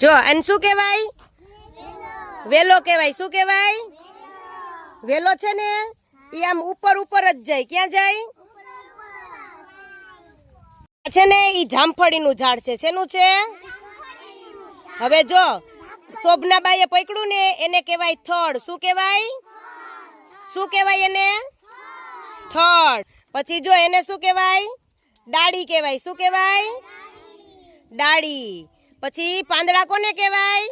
જો, અને શું કહેવાય? વેલો કહેવાય. શું કહેવાય? વેલો છે ને એ આમ ઉપર ઉપર જ જાય. ક્યાં જાય? છે ને એ જામફળીનું ઝાડ છે. શેનું છે? હવે જો, શોભનાબાઈએ પકડ્યું ને, એને કહેવાય થડ. શું કહેવાય? શું કહેવાય એને? થડ. પછી જો, એને શું કહેવાય? ડાળી કહેવાય. શું કહેવાય? ડાળી. પછી પાંદડા કોને કહેવાય?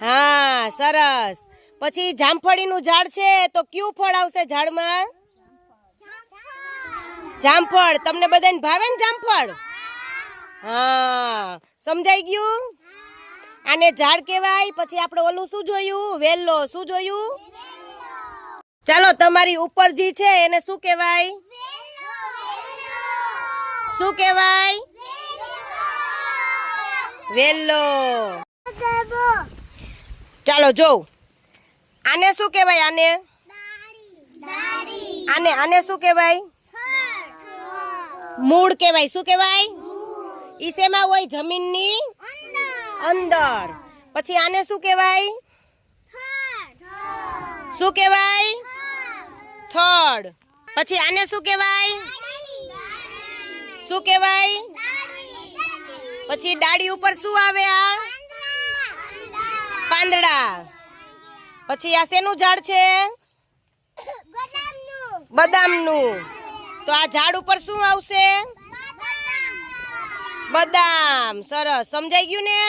હા, સરસ. પછી જામફળીનું ઝાડ છે, તો કયું ફળ આવશે ઝાડમાં? જામફળ. તમને બધાને ભાવે ને જામફળ? હા. સમજાઈ ગયું? આને ઝાડ કહેવાય. પછી આપણે ઓલું શું જોયું? વેલો. શું જોયું? ચાલો, તમારી ઉપર જે છે, એને શું કહેવાય? શું કહેવાય? વેલો. ચાલો જોઉં. આને શું કહેવાય આને? આને આને શું કહેવાય? મૂળ કહેવાય. શું કહેવાય? ઈ શેમાં હોય? જમીનની અંદર. પછી આને શું કહેવાય? શું કહેવાય? થડ પછી આને શું કહેવાય? શું કહેવાય? પછી ડાળી ઉપર શું આવે આ? પાંદડા. પછી આ શેનું ઝાડ છે? બદામનું. તો આ ઝાડ ઉપર શું આવશે? બદામ. સરસ. સમજાઈ ગયું ને?